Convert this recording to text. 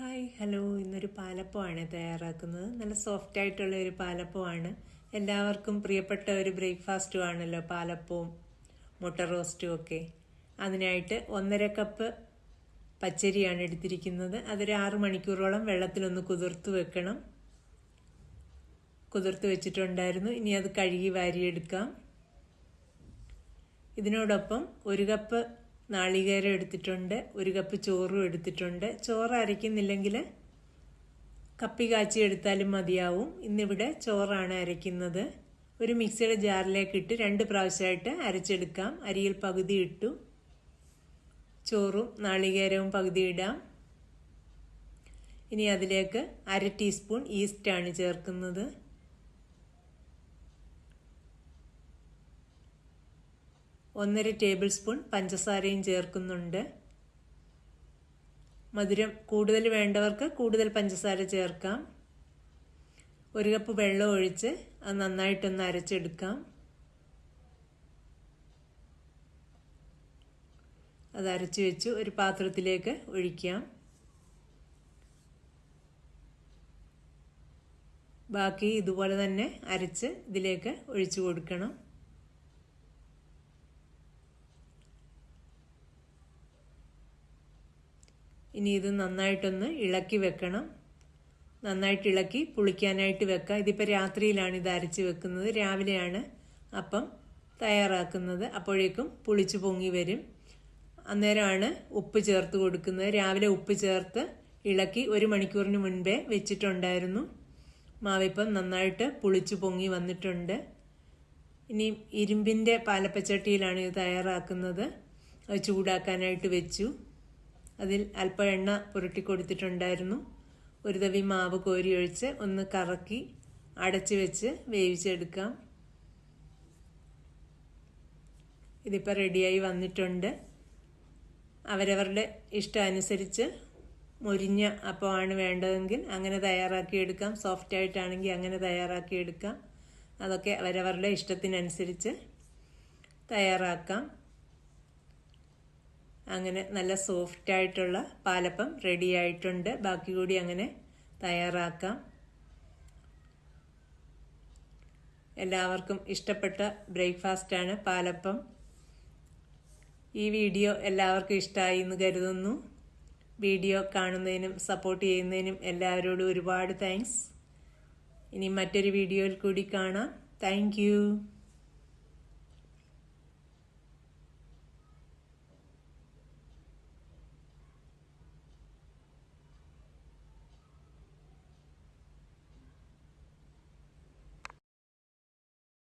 Hi hello. ഇന്നൊരു പാലപ്പമാണ് തയ്യാറാക്കുന്നത്. നല്ല സോഫ്റ്റ് ആയിട്ടുള്ള ഒരു പാലപ്പമാണ് എല്ലാവർക്കും പ്രിയപ്പെട്ട ഒരു ബ്രേക്ക്ഫാസ്റ്റും ആണല്ലോ പാലപ്പവും മുട്ട റോസ്റ്റും ഒക്കെ. അതിനായിട്ട് ഒന്നര കപ്പ് പച്ചരിയാണ് എടുത്തിരിക്കുന്നത്. അതൊരു ആറ് മണിക്കൂറോളം വെള്ളത്തിലൊന്ന് കുതിർത്ത് വെക്കണം. കുതിർത്ത് വെച്ചിട്ടുണ്ടായിരുന്നു. ഇനി അത് കഴുകി വാരിയെടുക്കാം. ഇതിനോടൊപ്പം ഒരു കപ്പ് നാളികേരം എടുത്തിട്ടുണ്ട് ഒരു കപ്പ് ചോറും എടുത്തിട്ടുണ്ട്. ചോറ് അരയ്ക്കുന്നില്ലെങ്കിൽ കപ്പി കാച്ചി എടുത്താലും മതിയാവും. ഇന്നിവിടെ ചോറാണ് അരയ്ക്കുന്നത്. ഒരു മിക്സിയുടെ ജാറിലേക്ക് ഇട്ട് രണ്ട് പ്രാവശ്യമായിട്ട് അരച്ചെടുക്കാം. അരിയിൽ പകുതി ഇട്ടു. ചോറും നാളികേരവും പകുതി ഇടാം. ഇനി അതിലേക്ക് അര ടീസ്പൂൺ ഈസ്റ്റാണ് ചേർക്കുന്നത്. ഒന്നര ടേബിൾ സ്പൂൺ പഞ്ചസാരയും ചേർക്കുന്നുണ്ട്. മധുരം കൂടുതൽ വേണ്ടവർക്ക് കൂടുതൽ പഞ്ചസാര ചേർക്കാം. ഒരു കപ്പ് വെള്ളം ഒഴിച്ച് അത് നന്നായിട്ടൊന്ന് അരച്ചെടുക്കാം. അത് അരച്ചു വെച്ച് ഒരു പാത്രത്തിലേക്ക് ഒഴിക്കാം. ബാക്കി ഇതുപോലെ തന്നെ അരച്ച് ഇതിലേക്ക് ഒഴിച്ചു കൊടുക്കണം. ഇനി ഇത് നന്നായിട്ടൊന്ന് ഇളക്കി വെക്കണം. നന്നായിട്ട് ഇളക്കി പുളിക്കാനായിട്ട് വെക്കാം. ഇതിപ്പോൾ രാത്രിയിലാണ് ഇത് അരച്ച് വെക്കുന്നത്. രാവിലെയാണ് അപ്പം തയ്യാറാക്കുന്നത്. അപ്പോഴേക്കും പുളിച്ച് പൊങ്ങി വരും. അന്നേരമാണ് ഉപ്പ് ചേർത്ത് കൊടുക്കുന്നത്. രാവിലെ ഉപ്പ് ചേർത്ത് ഇളക്കി ഒരു മണിക്കൂറിന് മുൻപേ വെച്ചിട്ടുണ്ടായിരുന്നു. മാവിപ്പം നന്നായിട്ട് പുളിച്ച് പൊങ്ങി വന്നിട്ടുണ്ട്. ഇനി ഇരുമ്പിന്റെ പാലപ്പച്ചട്ടിയിലാണ് ഇത് തയ്യാറാക്കുന്നത്. അത് ചൂടാക്കാനായിട്ട് വെച്ചു. അതിൽ അല്പ എണ്ണ പുരട്ടി കൊടുത്തിട്ടുണ്ടായിരുന്നു ഒരു തവി മാവ് കോരി ഒഴിച്ച് ഒന്ന് കറക്കി അടച്ചു വെച്ച് വേവിച്ചെടുക്കാം. ഇതിപ്പോൾ റെഡിയായി വന്നിട്ടുണ്ട്. അവരവരുടെ ഇഷ്ടം അനുസരിച്ച് മുരിഞ്ഞ അപ്പമാണ് വേണ്ടതെങ്കിൽ അങ്ങനെ തയ്യാറാക്കിയെടുക്കാം. സോഫ്റ്റ് ആയിട്ടാണെങ്കിൽ അങ്ങനെ തയ്യാറാക്കിയെടുക്കാം. അതൊക്കെ അവരവരുടെ ഇഷ്ടത്തിനനുസരിച്ച് തയ്യാറാക്കാം. അങ്ങനെ നല്ല സോഫ്റ്റ് ആയിട്ടുള്ള പാലപ്പം റെഡി ആയിട്ടുണ്ട്. ബാക്കി കൂടി അങ്ങനെ തയ്യാറാക്കാം. എല്ലാവർക്കും ഇഷ്ടപ്പെട്ട ബ്രേക്ക്ഫാസ്റ്റാണ് പാലപ്പം. ഈ വീഡിയോ എല്ലാവർക്കും ഇഷ്ടമായി എന്ന് കരുതുന്നു. വീഡിയോ കാണുന്നതിനും സപ്പോർട്ട് ചെയ്യുന്നതിനും എല്ലാവരോടും ഒരുപാട് താങ്ക്സ് ഇനി മറ്റൊരു വീഡിയോയിൽ കൂടി കാണാം. താങ്ക്